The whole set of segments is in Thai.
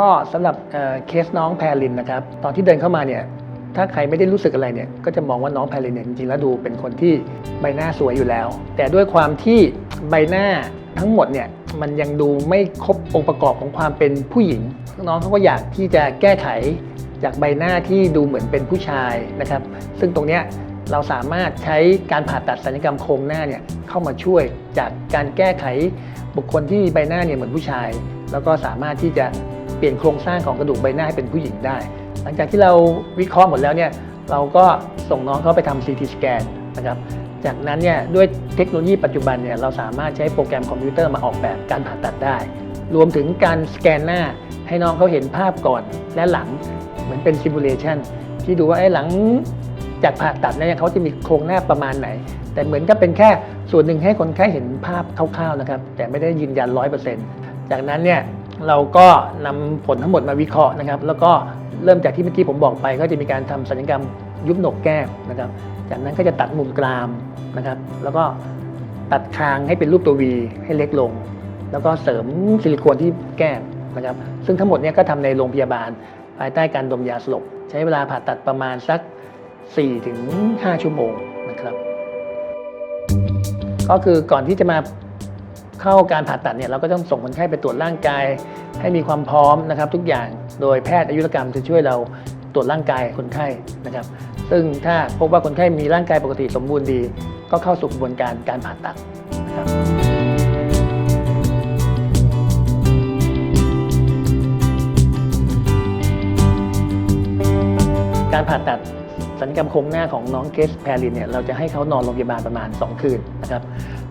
ก็สำหรับเเคสน้องแพรลินนะครับ ตอนที่เดินเข้ามาเนี่ยถ้าใครไม่ได้รู้สึกอะไรเนี่ย ก็จะมองว่าน้องแพรลินเนี่ยจริงๆแล้วดูเป็นคนที่ใบหน้าสวยอยู่แล้ว แต่ด้วยความที่ใบหน้าทั้งหมดเนี่ยมันยังดูไม่ครบองค์ประกอบของความเป็นผู้หญิง น้องเขาก็อยากที่จะแก้ไขจากใบหน้าที่ดูเหมือนเป็นผู้ชายนะครับ ซึ่งตรงเนี้ยเราสามารถใช้การผ่าตัดศัลยกรรมโครงหน้าเนี่ยเข้ามาช่วยจากการแก้ไขบุคคลที่ใบหน้าเนี่ยเหมือนผู้ชาย แล้วก็สามารถที่จะ เปลี่ยนโครงสร้างของกระดูกใบหน้าให้เป็นผู้หญิงได้ หลังจากที่เราวิเคราะห์หมดแล้วเนี่ยเราก็ส่งน้องเขาไปทำ CT สแกนนะครับจากนั้นเนี่ยด้วยเทคโนโลยีปัจจุบันเนี่ยเราสามารถใช้โปรแกรมคอมพิวเตอร์มาออกแบบการผ่าตัดได้ รวมถึงการสแกนหน้าให้น้องเขาเห็นภาพก่อนและหลังเหมือนเป็นซิมูเลชันที่ดูว่าไอ้หลังจากผ่าตัดเนี่ยเขาจะมีโครงหน้าประมาณไหน แต่เหมือนกับเป็นแค่ส่วนหนึ่งให้คนไข้เห็นภาพคร่าวๆนะครับแต่ไม่ได้ยืนยัน100%จากนั้นเนี่ย เราก็นำผลทั้งหมดมาวิเคราะห์นะครับ แล้วก็เริ่มจากที่เมื่อกี้ผมบอกไป ก็จะมีการทำศัลยกรรมยุบหนกแก้มนะครับ จากนั้นก็จะตัดมุมกรามนะครับ แล้วก็ตัดคางให้เป็นรูปตัววีให้เล็กลง แล้วก็เสริมซิลิโคนที่แก้มนะครับ ซึ่งทั้งหมดนี้ก็ทำในโรงพยาบาล ภายใต้การดมยาสลบ ใช้เวลาผ่าตัดประมาณสัก 4-5 ชั่วโมงนะครับ ก็คือก่อนที่จะมา เข้าการผ่าตัดเนี่ยเราก็ต้องส่งคนไข้ไปตรวจร่างกาย ให้มีความพร้อมนะครับ ทุกอย่างโดยแพทย์อายุรกรรมจะช่วยเราตรวจร่างกายคนไข้นะครับ ซึ่งถ้าพบว่าคนไข้มีร่างกายปกติสมบูรณ์ดี ก็เข้าสู่กระบวนการการผ่าตัดนะครับการผ่าตัด สัญญกรรมโครงหน้าของน้องเกสแพรลินเนี่ยเราจะให้เขานอนโรงพยาบาลประมาณ 2 คืนนะครับ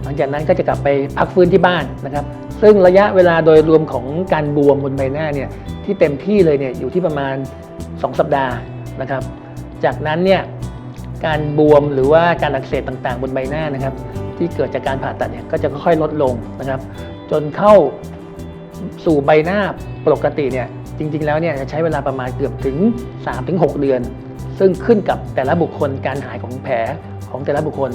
หลังจากนั้นก็จะกลับไปพักฟื้นที่บ้านนะครับ ซึ่งระยะเวลาโดยรวมของการบวมบนใบหน้าเนี่ยที่เต็มที่เลยเนี่ยอยู่ที่ประมาณ 2 สัปดาห์นะครับ จากนั้นเนี่ยการบวมหรือว่าการอักเสบต่างๆ บนใบหน้านะครับ ที่เกิดจากการผ่าตัดเนี่ยก็จะค่อยๆลดลงนะครับ จนเข้าสู่ใบหน้าปกติเนี่ยจริงๆแล้วเนี่ยจะใช้เวลาประมาณเกือบถึง 3-6 เดือน ซึ่งขึ้นกับแต่ละบุคคลการหายของแผลของแต่ละบุคคล